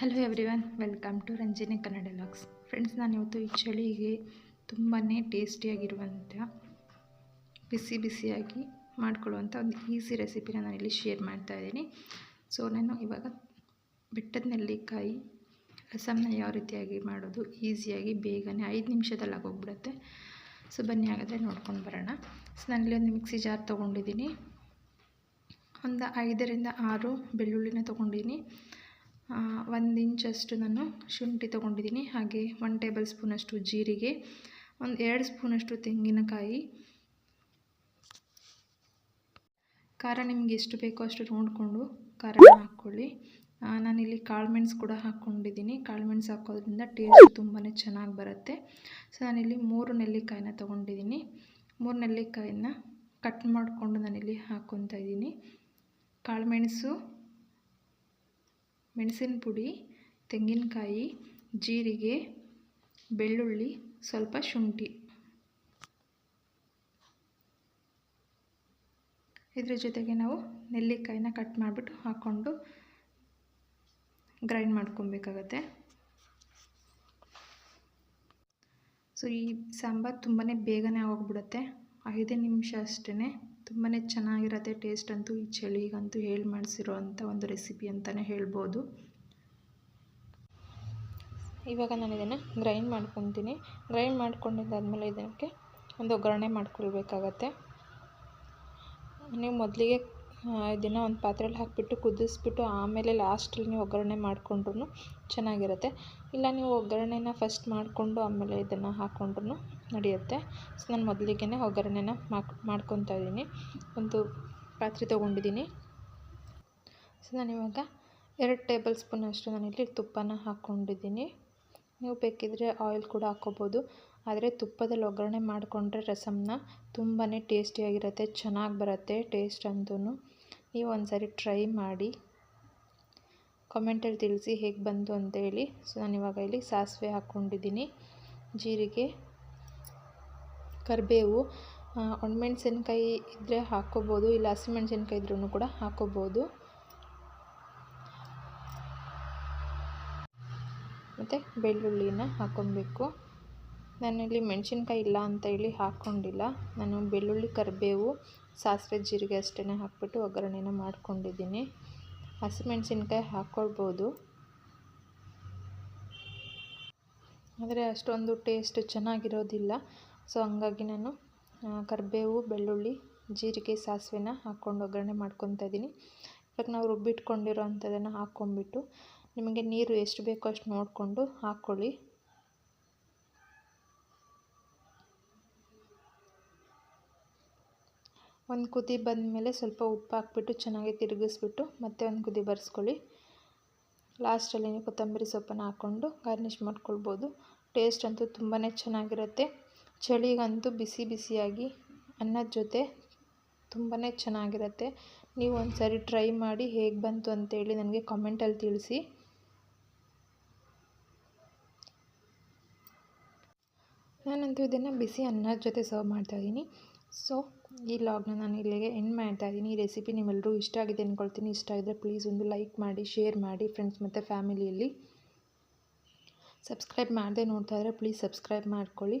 Hello everyone welcome to Ranjini Kannada logs friends ನಾನು ಇವತ್ತು ಈ ಚಳಿಗೆ ತುಂಬಾ ಟೇಸ್ಟಿಯಾಗಿರುವಂಥ ಬಿಸಿ ಬಿಸಿಯಾಗಿ ಮಾಡ್ಕೊಳ್ಳುವಂಥ ಒಂದು ಈಸಿ ರೆಸಿಪಿನ ನಾನಿಲ್ಲಿ ಶೇರ್ ಮಾಡ್ತಾ ಇದ್ದೀನಿ. ಸೊ ನಾನು ಇವಾಗ ಬೆಟ್ಟದ ನೆಲ್ಲಿಕಾಯಿ ರಸಮ್ನ ಯಾವ ರೀತಿಯಾಗಿ ಮಾಡೋದು ಈಸಿಯಾಗಿ ಬೇಗನೆ ಐದು ನಿಮಿಷದಲ್ಲಿ ಆಗೋಗ್ಬಿಡುತ್ತೆ ಸೊ ಬನ್ನಿ ಹಾಗಾದರೆ ನೋಡ್ಕೊಂಡು ಬರೋಣ. ಸೊ ನಾನಿಲ್ಲಿ ಒಂದು ಮಿಕ್ಸಿ ಜಾರ್ ತೊಗೊಂಡಿದ್ದೀನಿ. ಒಂದು ಐದರಿಂದ ಆರು ಬೆಳ್ಳುಳ್ಳಿನ ತೊಗೊಂಡಿದ್ದೀನಿ. ಒಂದು ಇಂಚಷ್ಟು ನಾನು ಶುಂಠಿ ತೊಗೊಂಡಿದ್ದೀನಿ. ಹಾಗೆ ಒನ್ ಟೇಬಲ್ ಸ್ಪೂನಷ್ಟು ಜೀರಿಗೆ, ಒಂದು ಎರಡು ಸ್ಪೂನಷ್ಟು ತೆಂಗಿನಕಾಯಿ. ಖಾರ ನಿಮ್ಗೆ ಎಷ್ಟು ಬೇಕೋ ಅಷ್ಟು ನೋಡಿಕೊಂಡು ಖಾರ ಹಾಕ್ಕೊಳ್ಳಿ. ನಾನಿಲ್ಲಿ ಕಾಳು ಮೆಣಸು ಕೂಡ ಹಾಕ್ಕೊಂಡಿದ್ದೀನಿ. ಕಾಳುಮೆಣಸು ಹಾಕೋದ್ರಿಂದ ಟೇಸ್ಟ್ ತುಂಬಾ ಚೆನ್ನಾಗಿ ಬರುತ್ತೆ. ಸೊ ನಾನಿಲ್ಲಿ ಮೂರು ನೆಲ್ಲಿಕಾಯಿನ ತೊಗೊಂಡಿದ್ದೀನಿ. ಮೂರು ನೆಲ್ಲಿಕಾಯಿನ ಕಟ್ ಮಾಡಿಕೊಂಡು ನಾನಿಲ್ಲಿ ಹಾಕ್ಕೊತಾ ಇದ್ದೀನಿ. ಕಾಳು ಮೆಣಸು ಮೆಣಸಿನ ಪುಡಿ, ತೆಂಗಿನಕಾಯಿ, ಜೀರಿಗೆ, ಬೆಳ್ಳುಳ್ಳಿ, ಸ್ವಲ್ಪ ಶುಂಠಿ. ಇದ್ರ ಜೊತೆಗೆ ನಾವು ನೆಲ್ಲಿಕಾಯಿನ ಕಟ್ ಮಾಡಿಬಿಟ್ಟು ಹಾಕ್ಕೊಂಡು ಗ್ರೈಂಡ್ ಮಾಡ್ಕೊಬೇಕಾಗತ್ತೆ. ಸೊ ಈ ಸಾಂಬಾರು ತುಂಬಾ ಬೇಗನೆ ಆಗೋಗ್ಬಿಡುತ್ತೆ. ಐದೇ ನಿಮಿಷ ಅಷ್ಟೇ ತುಂಬಾ ಚೆನ್ನಾಗಿರುತ್ತೆ ಟೇಸ್ಟ್ ಅಂತೂ, ಈ ಚಳಿಗಂತೂ ಹೇಳಿ ಮಾಡಿಸಿರೋ ಅಂಥ ಒಂದು ರೆಸಿಪಿ ಅಂತಲೇ ಹೇಳ್ಬೋದು. ಇವಾಗ ನಾನು ಇದನ್ನು ಗ್ರೈಂಡ್ ಮಾಡ್ಕೊತೀನಿ. ಗ್ರೈಂಡ್ ಮಾಡ್ಕೊಂಡಿದ್ದಾದಮೇಲೆ ಇದಕ್ಕೆ ಒಂದು ಒಗ್ಗರಣೆ ಮಾಡ್ಕೊಳ್ಬೇಕಾಗತ್ತೆ. ನೀವು ಮೊದಲಿಗೆ ಇದನ್ನು ಒಂದು ಪಾತ್ರೆಯಲ್ಲಿ ಹಾಕಿಬಿಟ್ಟು ಕುದಿಸ್ಬಿಟ್ಟು ಆಮೇಲೆ ಲಾಸ್ಟಲ್ಲಿ ನೀವು ಒಗ್ಗರಣೆ ಮಾಡಿಕೊಂಡ್ರು ಚೆನ್ನಾಗಿರುತ್ತೆ. ಇಲ್ಲ ನೀವು ಒಗ್ಗರಣೆನ ಫಸ್ಟ್ ಮಾಡಿಕೊಂಡು ಆಮೇಲೆ ಇದನ್ನು ಹಾಕ್ಕೊಂಡ್ರು ನಡೆಯುತ್ತೆ. ಸೊ, ನಾನು ಮೊದಲಿಗೆ ಒಗ್ಗರಣೆನ ಮಾಕ್, ಮಾಡ್ಕೊತಾ ಇದ್ದೀನಿ. ಒಂದು ಪಾತ್ರೆ ತೊಗೊಂಡಿದ್ದೀನಿ. ಸೊ, ನಾನಿವಾಗ ಎರಡು ಟೇಬಲ್ ಸ್ಪೂನ್ ಅಷ್ಟು ನಾನಿಲ್ಲಿ ತುಪ್ಪನ ಹಾಕ್ಕೊಂಡಿದ್ದೀನಿ. ನೀವು ಬೇಕಿದ್ರೆ ಆಯಿಲ್ ಕೂಡ ಹಾಕ್ಕೋಬೋದು. ಆದರೆ ತುಪ್ಪದಲ್ಲಿ ಒಗ್ಗರಣೆ ಮಾಡಿಕೊಂಡ್ರೆ ರಸಮ್ನ ತುಂಬಾ ಟೇಸ್ಟಿಯಾಗಿರುತ್ತೆ, ಚೆನ್ನಾಗಿ ಬರುತ್ತೆ ಟೇಸ್ಟ್ ಅಂತೂ ನೀವು ಒಂದ್ಸರಿ ಸಾರಿ ಟ್ರೈ ಮಾಡಿ. ಕಾಮೆಂಟಲ್ಲಿ ತಿಳಿಸಿ ಹೇಗೆ ಬಂತು ಅಂತೇಳಿ. ಸೊ ನಾನು ಇವಾಗ ಇಲ್ಲಿ ಸಾಸಿವೆ ಹಾಕ್ಕೊಂಡಿದ್ದೀನಿ. ಜೀರಿಗೆ ಕರಿಬೇವು ಒಣಮೆಣ್ಸಿನ್ಕಾಯಿ ಇದ್ದರೆ ಹಾಕ್ಕೋಬೋದು, ಇಲ್ಲ ಹಸಿಮೆಣ್ಸಿನ್ಕಾಯಿ ಇದ್ರೂ ಕೂಡ ಹಾಕ್ಕೋಬೋದು. ಮತ್ತು ಬೆಳ್ಳುಳ್ಳಿನ ಹಾಕ್ಕೊಬೇಕು. ನಾನಿಲ್ಲಿ ಮೆಣಸಿನ್ಕಾಯಿ ಇಲ್ಲ ಅಂತ ಹೇಳಿ ಹಾಕ್ಕೊಂಡಿಲ್ಲ. ನಾನು ಬೆಳ್ಳುಳ್ಳಿ, ಕರಿಬೇವು, ಸಾಸಿವೆ, ಜೀರಿಗೆ ಅಷ್ಟೇ ಹಾಕ್ಬಿಟ್ಟು ಒಗ್ಗರಣೆನ ಮಾಡ್ಕೊಂಡಿದ್ದೀನಿ. ಹಸಿಮೆಣ್ಸಿನ್ಕಾಯಿ ಹಾಕ್ಕೊಳ್ಬೋದು. ಆದರೆ ಅಷ್ಟೊಂದು ಟೇಸ್ಟ್ ಚೆನ್ನಾಗಿರೋದಿಲ್ಲ. ಸೊ ಹಂಗಾಗಿ ನಾನು ಕರಿಬೇವು, ಬೆಳ್ಳುಳ್ಳಿ, ಜೀರಿಗೆ, ಸಾಸಿವೆನ ಹಾಕ್ಕೊಂಡು ಒಗ್ಗರಣೆ ಮಾಡ್ಕೊತಾ ಇದ್ದೀನಿ. ಇವಾಗ ನಾವು ರುಬ್ಬಿಟ್ಕೊಂಡಿರೋ ಅಂಥದ್ದನ್ನು ಹಾಕ್ಕೊಂಬಿಟ್ಟು ನಿಮಗೆ ನೀರು ಎಷ್ಟು ಬೇಕೋ ಅಷ್ಟು ನೋಡಿಕೊಂಡು ಹಾಕ್ಕೊಳ್ಳಿ. ಒಂದು ಕುದಿ ಬಂದಮೇಲೆ ಸ್ವಲ್ಪ ಉಪ್ಪು ಹಾಕ್ಬಿಟ್ಟು ಚೆನ್ನಾಗಿ ತಿರುಗಿಸ್ಬಿಟ್ಟು ಮತ್ತೆ ಒಂದು ಕುದಿ ಬರ್ಸ್ಕೊಳ್ಳಿ. ಲಾಸ್ಟಲ್ಲಿ ಕೊತ್ತಂಬರಿ ಸೊಪ್ಪನ್ನು ಹಾಕ್ಕೊಂಡು ಗಾರ್ನಿಷ್ ಮಾಡ್ಕೊಳ್ಬೋದು. ಟೇಸ್ಟ್ ಅಂತೂ ತುಂಬಾ ಚೆನ್ನಾಗಿರುತ್ತೆ. ಚಳಿಗಂತೂ ಬಿಸಿ ಬಿಸಿಯಾಗಿ ಅನ್ನದ ಜೊತೆ ತುಂಬಾ ಚೆನ್ನಾಗಿರುತ್ತೆ. ನೀವು ಒಂದು ಸರಿ ಟ್ರೈ ಮಾಡಿ ಹೇಗೆ ಬಂತು ಅಂತೇಳಿ ನನಗೆ ಕಮೆಂಟಲ್ಲಿ ತಿಳಿಸಿ. ನಾನಂತೂ ಇದನ್ನು ಬಿಸಿ ಅನ್ನದ ಜೊತೆ ಸರ್ವ್ ಮಾಡ್ತಾಯಿದ್ದೀನಿ ಸೊ, ಈ ಲಾಗ್ನ ನಾನು ಇಲ್ಲಿಗೆ ಎಂಡ್ ಮಾಡ್ತಾ ಇದ್ದೀನಿ. ಈ ರೆಸಿಪಿ ನಿಮ್ಮೆಲ್ಲರೂ ಇಷ್ಟ ಆಗಿದೆ ಅಂದ್ಕೊಳ್ತೀನಿ ಇಷ್ಟ ಆಗಿದ್ರೆ ಪ್ಲೀಸ್ ಒಂದು ಲೈಕ್ ಮಾಡಿ, ಶೇರ್ ಮಾಡಿ, ಫ್ರೆಂಡ್ಸ್ ಮತ್ತು ಫ್ಯಾಮಿಲಿಯಲ್ಲಿ. ಸಬ್ಸ್ಕ್ರೈಬ್ ಮಾಡದೆ ನೋಡ್ತಾ ಇದ್ದರೆ ಪ್ಲೀಸ್ ಸಬ್ಸ್ಕ್ರೈಬ್ ಮಾಡ್ಕೊಳ್ಳಿ.